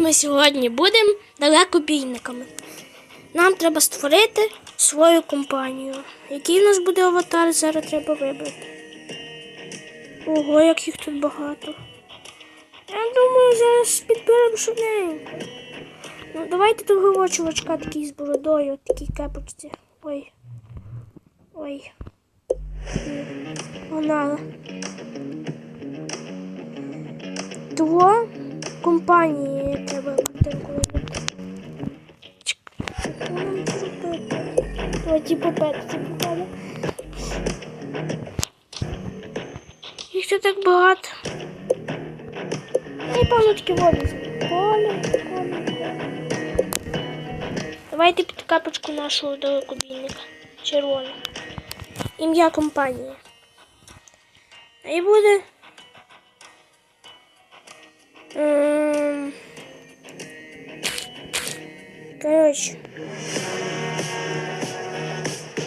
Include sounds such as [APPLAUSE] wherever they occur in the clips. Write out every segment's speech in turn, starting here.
ми сьогодні будемо далекобійниками. Нам треба створити свою компанію. Який у нас буде аватар, зараз треба вибрати. Ого, як їх тут багато. Я думаю, зараз підберемо швиденько. Ну, давайте того чувачка такий з бородою, такій кепочці. Ой. Ой. Вона. Того компанії треба картинку вибрати. Чекай, нам зробити? Давайте попетці попаде. Їх тут так багато. І певно таки воду. Коля, коля, коля. Давайте під капочку нашого далекобійника. Червону. Ім'я компанії. І буде. Коротше.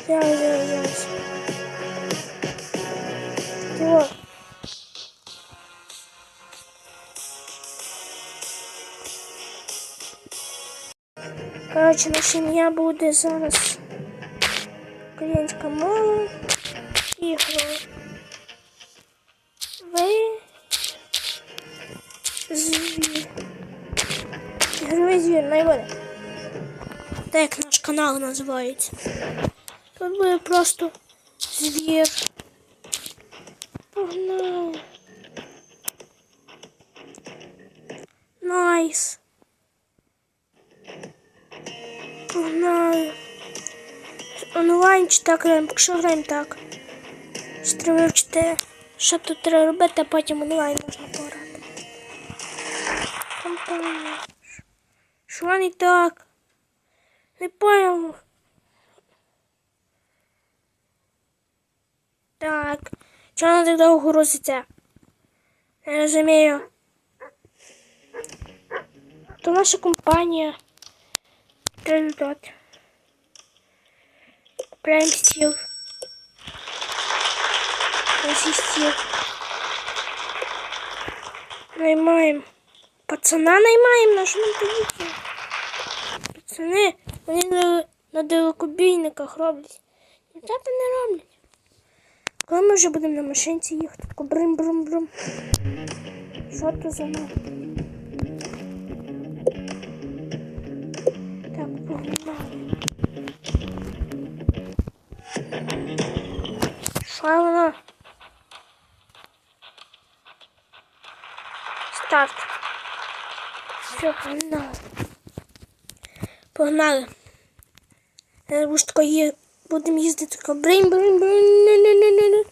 Зараз, зараз, зараз. Чого? Коротше, наше ім'я буде зараз українська мова. Ігро. Ви канал називається. Тут буде просто звір. Погнали. Найс. Погнали. Онлайн чи так граємо, поки що граємо так. Треба вчити, що тут треба робити, а потім онлайн можна пограти. Компанія. Що не так? Не понял. Так. Чого вона так довго грузиться? Не розумію. То наша компанія. Результат. Купляємо стіл. Ось стіл. Наймаємо. Пацана наймаємо, на що? Пацани, вони на, на далекобійниках роблять. Дівчата не роблять. Коли ми вже будемо на машинці їхати, тако брим-брим-брим. Що то за нас? Так, погнали. Що вона? Старт. Все, погнали. Погнали. Зараз тако є... будемо їздити тако брин брин брин не не не не не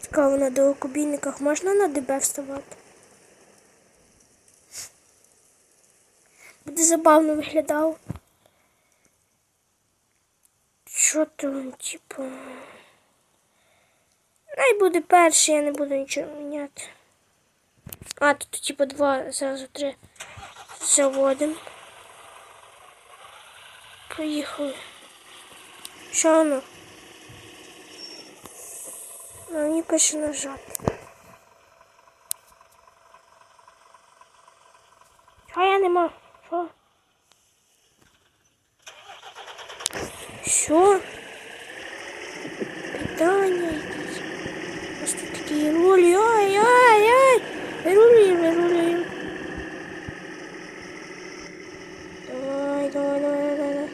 Цікаво, на далекобійниках можна на ДБ вставати? Буде забавно виглядало. Що там, типу. Най буде перший, я не буду нічого міняти. А, тут типу два, зразу три заводимо. Поїхали. Що воно? Ну, мені пише нажати. Що я нема? Що? Що? Питання якісь. Просто такі рулі. Ой, ой, ой. Вирулюємо, вирулюємо. Давай, давай, давай, давай.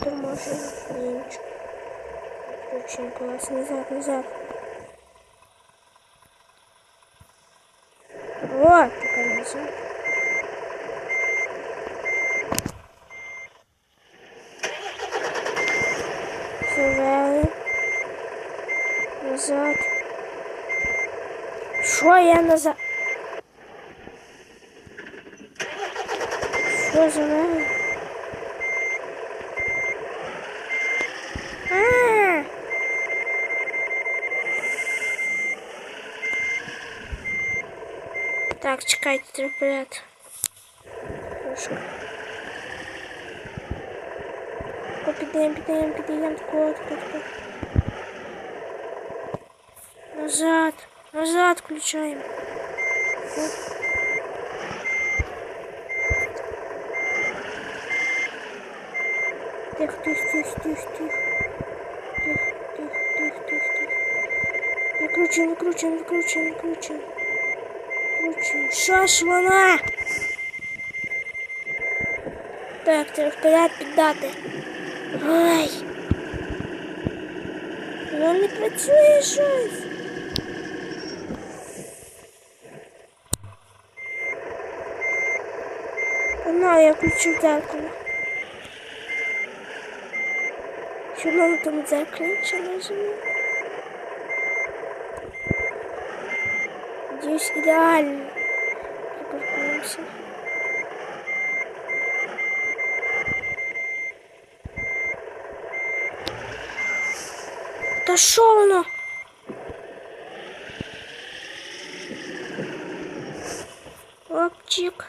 Трохи притормажуємо. Нічого. Включимо клас. Назад, назад. Вот, назад. Завели. Назад. Що я назад? Що завели? А! Так, чекайте. Тако піддаємо, піддаємо, піддаємо, тако, тако, тако. Назад, назад включаємо. Тих, тих, тих, тих, тих. Тих, тих, тих, тих, тих. Викручуємо, викручуємо, викручуємо, викручуємо. Що ж вона? Так, треба вперед піддати. Ой. Воно не працює щось. Вона, я включив дзеркало. Що нам там дзеркало, ще розумію. Надіюсь, ідеально. Припаркуємося. Та що воно? Опчик.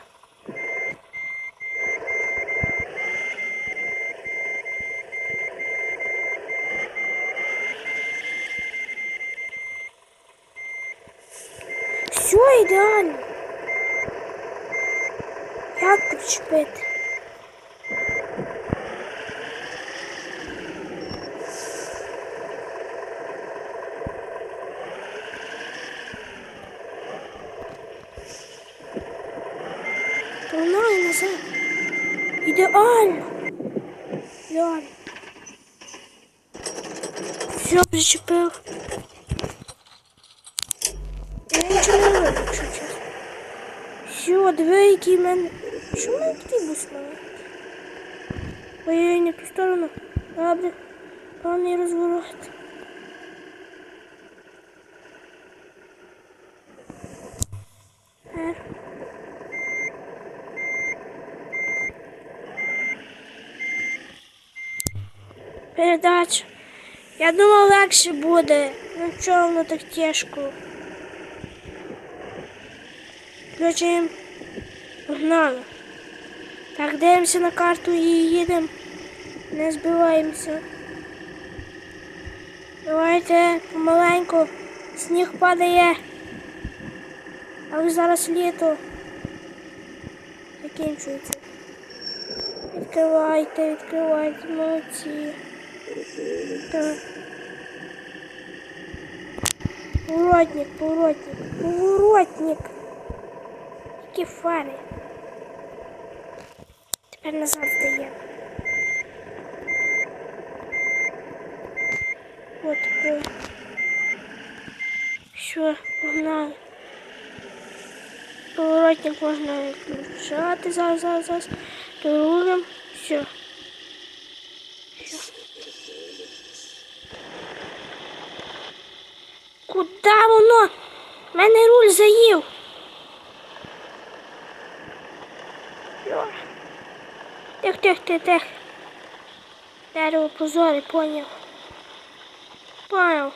Все ідеально. Як причепити? Погнали назад. Ідеально. Ідеально. Все, причепив. Я нічого не роблю, якщо чесно. Все, диви, який в мене. Що в мене такий бус маленький? Ой-ой, не в ту сторону. Добре. Повний розворот. Е. Передача. Я думав, легше буде. Ну чого воно так тяжко? Включаємо. Погнали. Так, дивимося на карту і їдемо. Не збиваємося. Давайте помаленьку. Сніг падає. Але зараз літо. Закінчується. Відкривайте, відкривайте, молодці. Так. Поворотник, поворотник, поворотник. Які фари. Тепер назад здаємо. Вот такой. Все, погнали. Поворотник можна включати. Зараз, зараз, зараз. Рулем. Куда воно? Мене руль заїв. Тих, тих, тих, тих. Дерево позори, поняв. Поняв.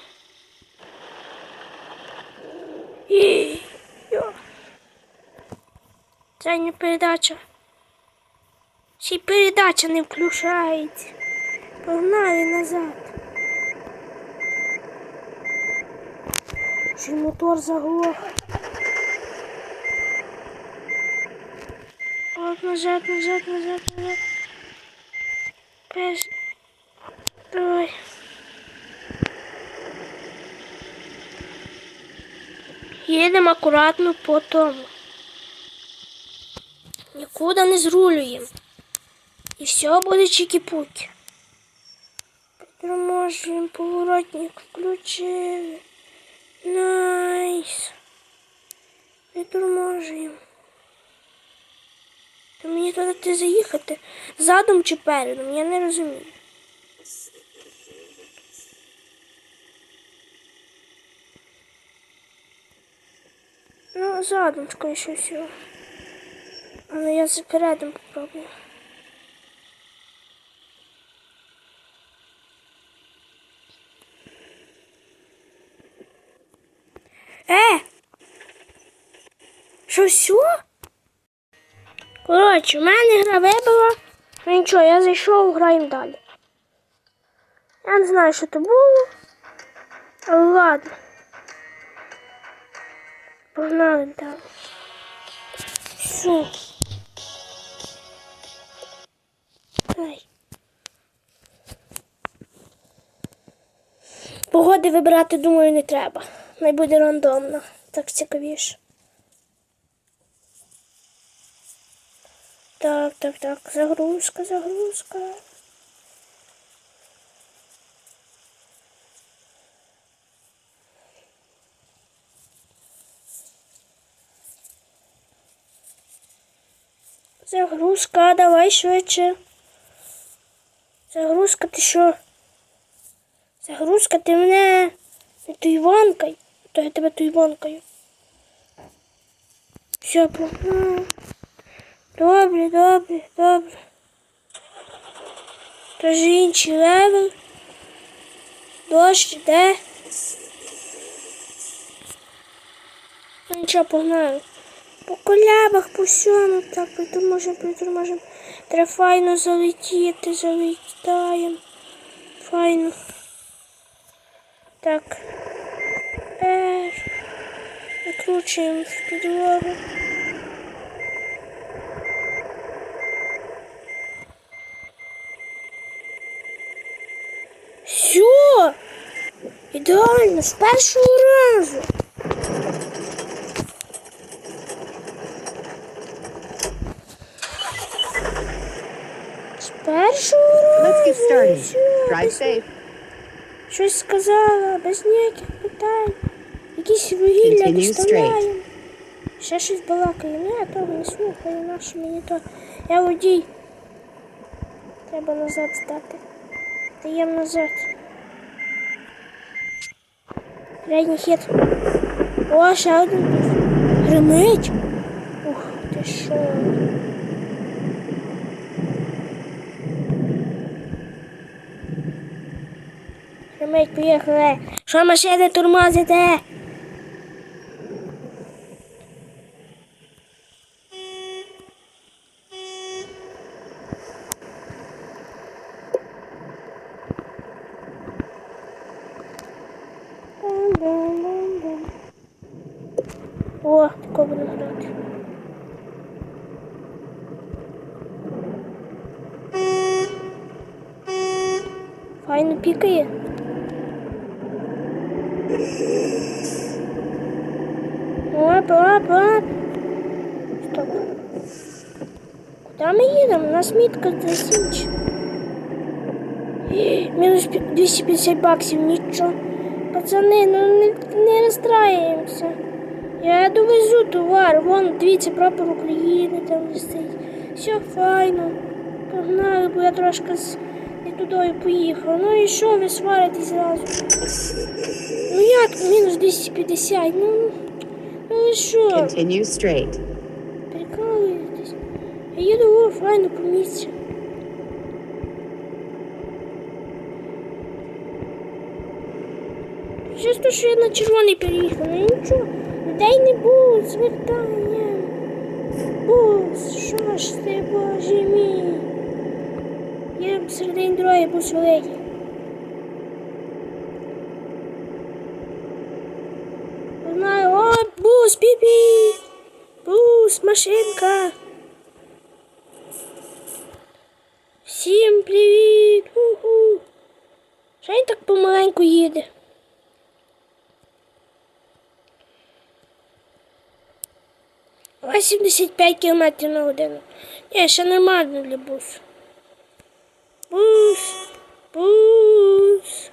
І. Це не передача. Ще й передача не включається. Погнали назад. Й мотор заглох. От назад, назад, назад, назад. Пес. Давай. Їдемо акуратно по тому. Нікуди не зрулюємо. І все буде чики-пуки. Притормажуємо, поворотник включили. Найс. Притормажуємо. То мені туди заїхати задом чи передом, я не розумію. Ну, задом, скоріше всього. Але я з передом попробую. Е! Що все? Коротше, в мене гра вибила. Ну нічого, я зайшов, граємо далі. Я не знаю, що це було. Але ладно. Погнали далі. Все. Ай. Погоди вибирати, думаю, не треба. Най буде рандомно. Так цікавіше. Так, так, так. Загрузка, загрузка. Загрузка, давай швидше. Загрузка, ти що? Загрузка, ти мене не туйванкай, то я тебе туйванкаю. Все, погнав. Добре, добре, добре. Тож інший левел. Дощ іде. Ну нічого, погнали. По колябах, по всьому, так, притурможем, притурможем. Треба файно залетіти, залітаємо. Файно. Так. Е, викручуємо в підлогу. Все! Ідеально, з першого разу. З першого Let's get разу. started. Всьо, Drive без- safe. Щось сказала, без ніяких питань. Якісь вугілля доставляємо. Ще щось балакає. Ну, я того не слухаю, наше мені то. Я водій. Треба назад здати. Даємо назад. Передній хід. О, ще один. Гримить. Ух, ти що. Гримить, поїхали. Що машини тормозите? Бум-бум-бум-бум. О, такого будемо грати. Файно пікає. Оп, оп, оп. Стоп. Куди ми їдемо? У нас мітка засінч. [GASPS] Мінус пі- 250 баксів, нічого. Пацани, ну не, не розстраюємося. Я довезу товар. Вон, дивіться, прапор України там висить. Все файно. Погнали, бо я трошки з не туди поїхав. Ну і що ви сваритесь зразу? Ну як мінус 250? Ну, ну ви що? Continue straight. Прикалуєтесь. Я їду о, файно по місці. Чисто, що я на червоний переїхав, ну нічого. Дай не бус, звертання. Бус, що ж ти, боже мій? Я середині дороги бус великий. Знаю, о, бус, пі-пі. Бус, машинка. Всім привіт! Уху! Що він так помаленьку їде? А 75 км на годину. Ні, ще нормально для бусу. Бус, бус.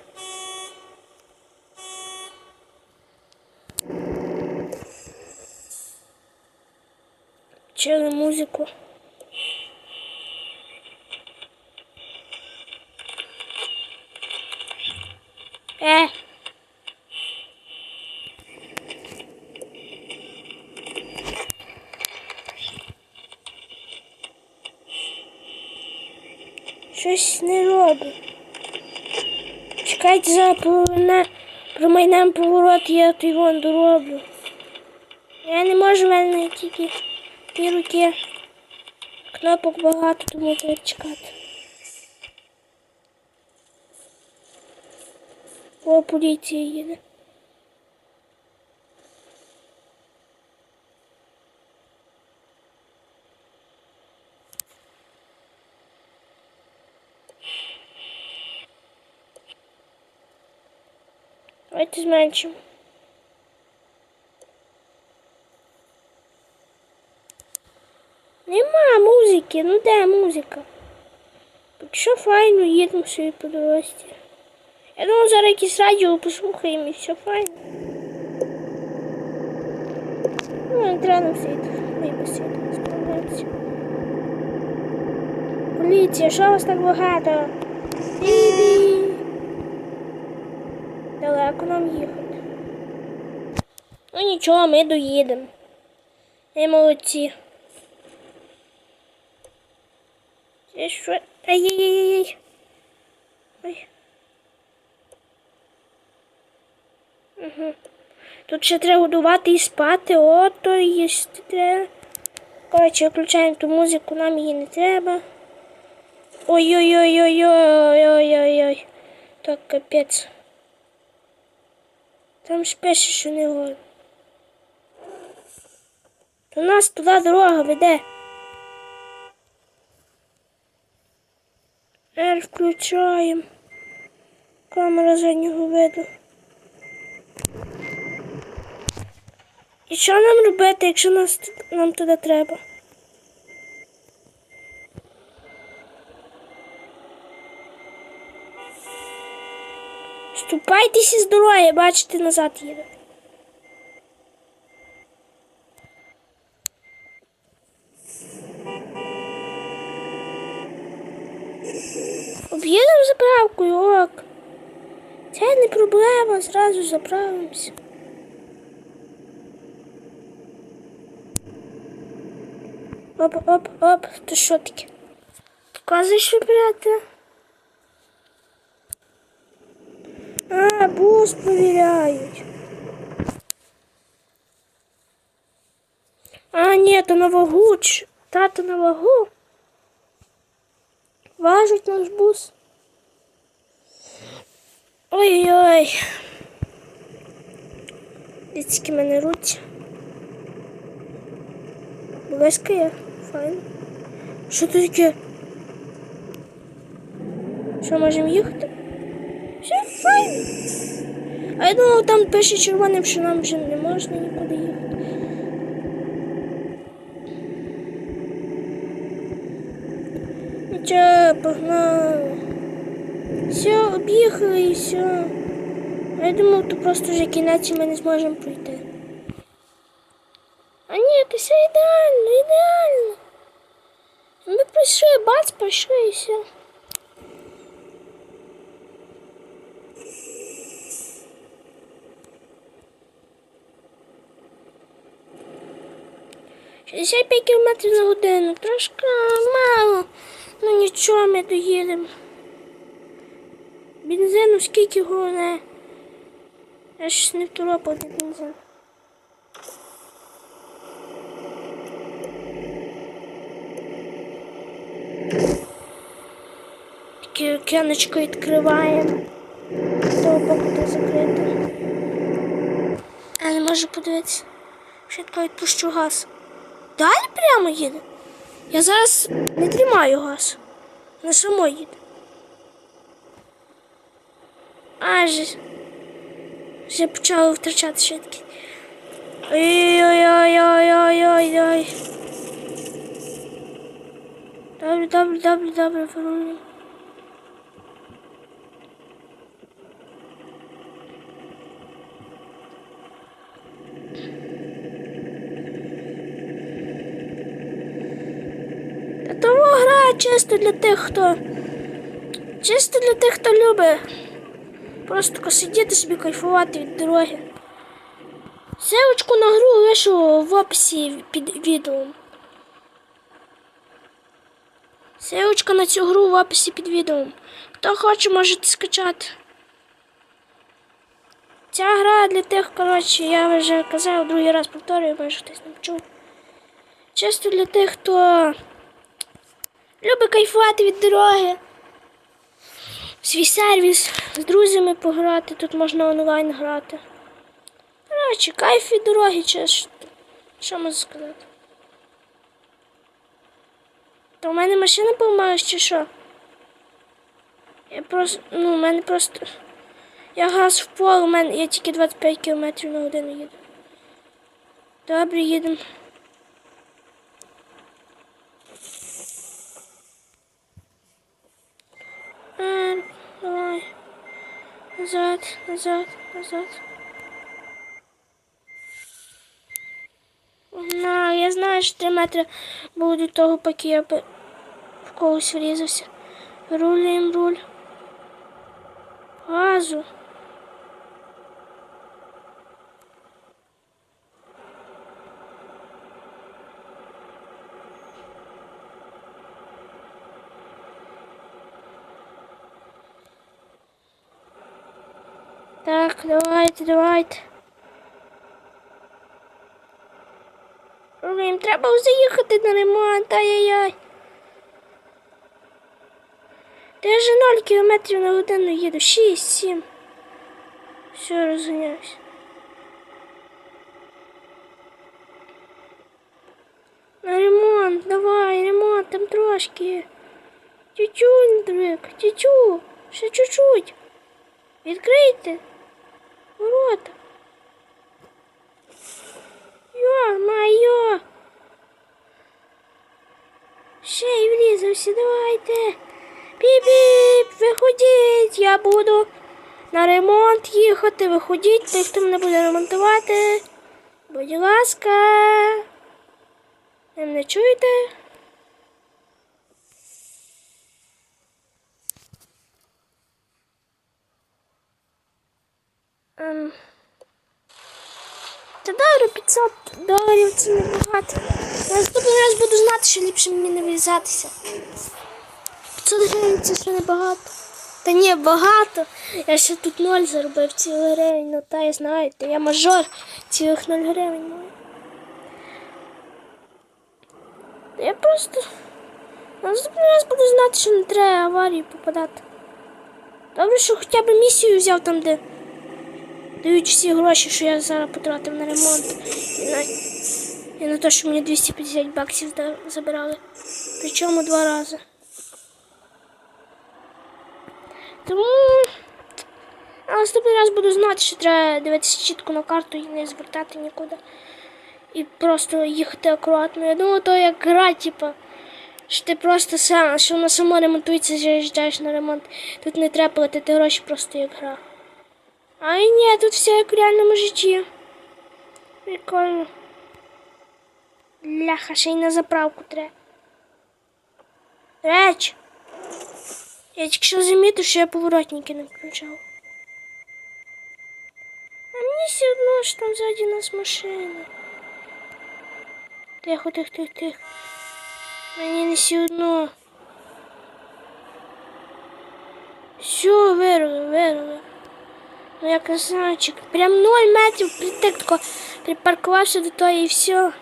Чили музику. Е. Щось не робить. Чекайте за поверне, промайнем поворот, я то вон дороблю. Я не можу мене тільки дві руки. Кнопок багато, тому треба чекати. О, поліція їде. Давайте зменшимо. Нема музики, ну де музика? Що файно їдемо собі по дорозі. Я думаю, зараз якесь радіо послухаємо і все файно. Ну, нам світ. Вийде світ, справляється. Поліція, що вас так багато? Бі-бі. Далеко нам їхати. Ну нічого, ми доїдемо. Ми молодці. Це що? Ай-яй-яй-яй. Угу. Тут ще треба годувати і спати, ото їсти треба. Коротше, виключаємо ту музику, нам її не треба. Ой-ой-ой-ой-ой-ой-ой-ой. Так, капець. Там ж що не годно. До нас туди дорога веде. Включаємо. Камера заднього виду. І що нам робити, якщо нас, нам туди треба? Ступайтеся з дороги, бачите, назад їде. Об'їдемо заправкою, ок. Це не проблема, зразу заправимося. Оп, оп, оп, то що таке? Показуєш вибирати? А, бус провіряють. А, ні, то на вагу. Тато на вагу. Важить наш бус. Ой-ой. Дітські мене руці. Близькає. Файно. Що тут таке? Що, можемо їхати? Все, файно. А я думав, там пише червоним, що нам вже не можна нікуди їхати. Нічого, погнали. Все, об'їхали і все. Я думав, то просто вже кінець ми не зможемо пройти. А ні, то все ідеально, ідеально. Ми пройшли, бац, пройшли і все. Шістдесят п'ять кілометрів на годину. Трошки мало. Ну нічого, ми доїдемо. Бензину скільки головне. Я ж не второпав від бензин. Таке океаночко відкриваємо. Того боку де закрите. А не можу подивитися. Швидко відпущу газ. Далі прямо їде. Я зараз не тримаю газ. Не само їде. Аж вже почало втрачати швидкість. Ой-ой-ой-ой-ой-ой-ой. Добре, добре, добре, добре. Та Тому гра чисто для тих, хто. Чисто для тих, хто любить. Просто сидіти собі кайфувати від дороги. Силочку на гру лишу в описі під відео. Силочка на цю гру в описі під відео. Хто хоче, можете скачати. Ця гра для тих, коротше, я вже казав, другий раз повторюю, може хтось не почув. Чисто для тих, хто любить кайфувати від дороги. Свій сервіс з друзями пограти, тут можна онлайн грати. Коротше, кайф від дороги, чи що можу сказати. То в мене машина поламалась чи що? Я просто. Ну, у мене просто. Я газ в пол, у мене я тільки 25 км на годину їду. Добре, їдемо. Е, Давай. Назад, назад, назад. На, я знаю, що 3 метри було того, поки я в когось врізався. Рулюємо руль. Газу. Так, давайте, давайте. Рулюємо, треба заїхати на ремонт, ай-яй-яй. Я вже 0 кілометрів на годину їду. 6, 7. Все, розганяюсь. На ремонт, давай, ремонт, там трошки. Тютю, дрик, тютю, ще чуть-чуть. Відкрийте. Ворота. Йо-майо. Ще й врізався, давайте. Піп-піп, виходіть, я буду на ремонт їхати. Виходіть, той, хто мене буде ремонтувати. Будь ласка. Мене чуєте? Ем. Та добре, 500 доларів це небагато. Наступний раз буду знати, що ліпше мені не врізатися. 500 гривень це ще небагато. Та ні, багато. Я ще тут ноль заробив цілий гривень. Ну та я знаєте, я мажор цілих 0 гривень маю. Я просто наступний раз буду знати, що не треба аварії попадати. Добре, що хоча б місію взяв там, де дають всі гроші, що я зараз потратив на ремонт. І на, і на те, що мені 250 баксів забирали. Причому два рази. Тому а наступний раз буду знати, що треба дивитися чітко на карту і не звертати нікуди. І просто їхати акуратно. Я думаю, то як гра, типу, що ти просто сам, що воно само ремонтується, заїжджаєш на ремонт. Тут не треба платити гроші, просто як гра. Ай ні, тут все як в реальному житті. Прикольно. Ляха, ще й на заправку треба. Реч. Я тільки що замітив, що я поворотники не включав. А мені все одно, що там ззаді нас машина. Тихо, тихо, тихо, тихо. Мені не все одно. Все, вирвали, вирвали. Ну я красавчик. Прям 0 метрів притик тако припаркувався до того і все.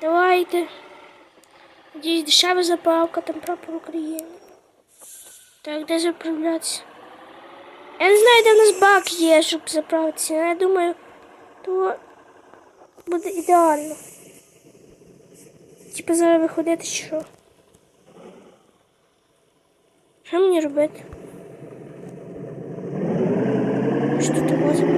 Давайте. Надіюсь, дешева заправка, там прапор України. Так, де заправлятися? Я не знаю, де в нас бак є, щоб але Я думаю, то буде ідеально. Типа зараз виходити що? Що мені робити? Що тут возимо?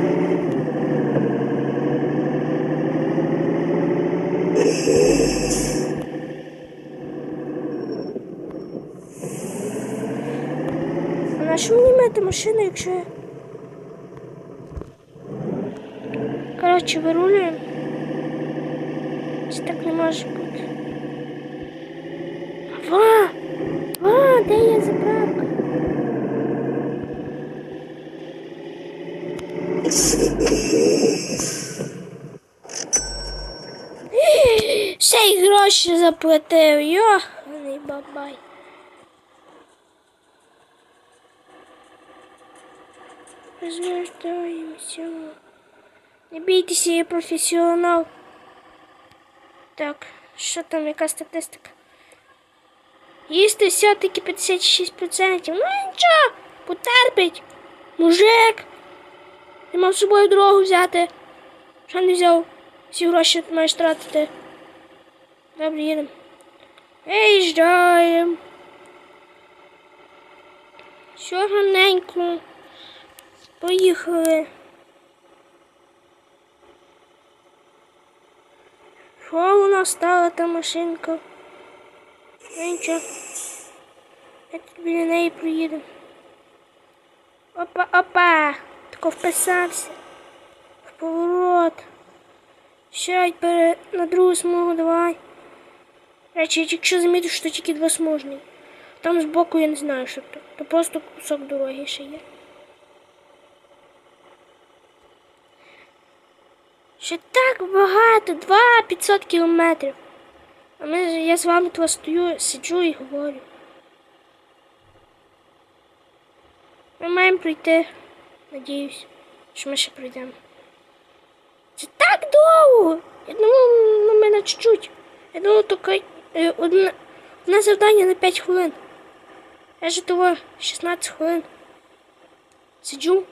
А що мені мити машину, якщо я... Коротше, вирулюємо. Це так не може бути. Ва! Ва, де є заправка? Ще гроші заплатив. Йоханий бабай. Розвертаємося. Не бійтеся, я професіонал. Так, що там, яка статистика? Їсти все-таки 56%. Ну нічого, потерпить. Мужик. Я мав з собою дорогу взяти. Що не взяв? Всі гроші маєш тратити. Добре, їдемо. Виїжджаємо. Все гарненько. Поїхали. Що у нас стала та машинка? Ну нічого. Я тут біля неї проїду. Опа, опа! Тако вписався. В поворот. Сядь пере... на другу смугу, давай. Речі, якщо замітиш, що тільки двосмужний. Там збоку я не знаю, що то. То просто кусок дороги ще є. Ще так багато, два 500 кілометрів. А ми, я з вами тут стою, сиджу і говорю. Ми маємо пройти. Надіюсь, що ми ще пройдемо. Це так довго! Я думав, ну мене чуть-чуть. Я думав, тільки одне, одне завдання на 5 хвилин. Я ж того 16 хвилин. Сиджу,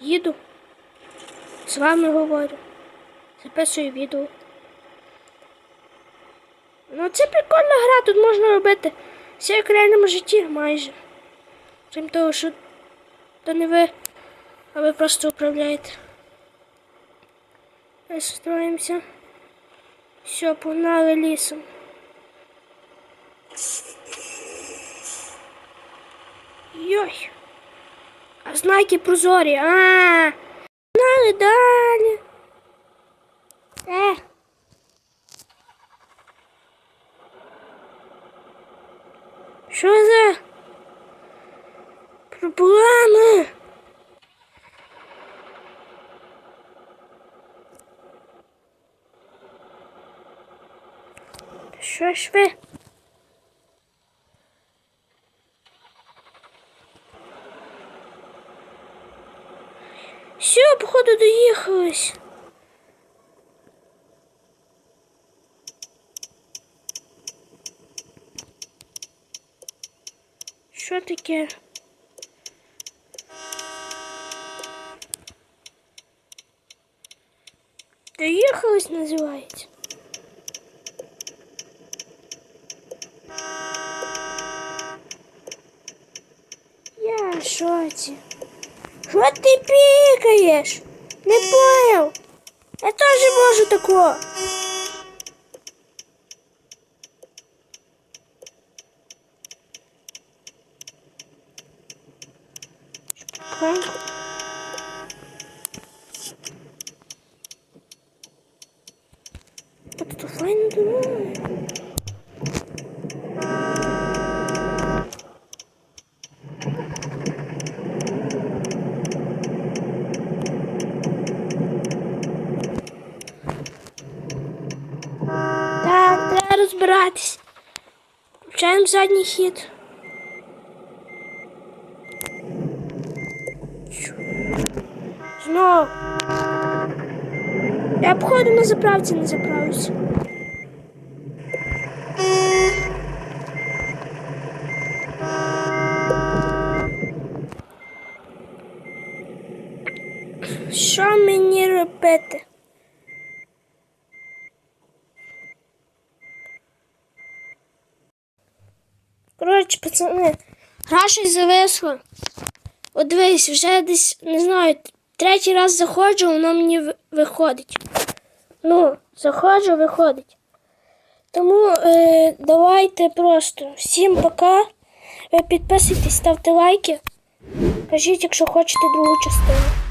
їду, з вами говорю, записую відео. Ну це прикольна гра, тут можна робити все як в реальному житті майже. Крім того, що то не ви, а ви просто управляєте. Настроїмося. Все, погнали лісом. Йой. А знаки прозорі. А. Погнали далі. Е. Що за проблеми? Що? Все, походу, доїхались. Що таке? Доїхались називається. Я в шоці. Що ти пікаєш? Не понял. Я теж можу тако. Тихенько. От тут файно думаю. Так, треба розбиратись. Включаємо задній хід. Чу. Знов. Я походу на заправці не заправлюся. Що мені робити? Коротше, пацани, щось зависла. От дивись, вже десь, не знаю, третій раз заходжу, воно мені виходить. Ну, заходжу, виходить. Тому е, давайте просто всім пока. Ви підписуйтесь, ставте лайки. Кажіть, якщо хочете другу частину.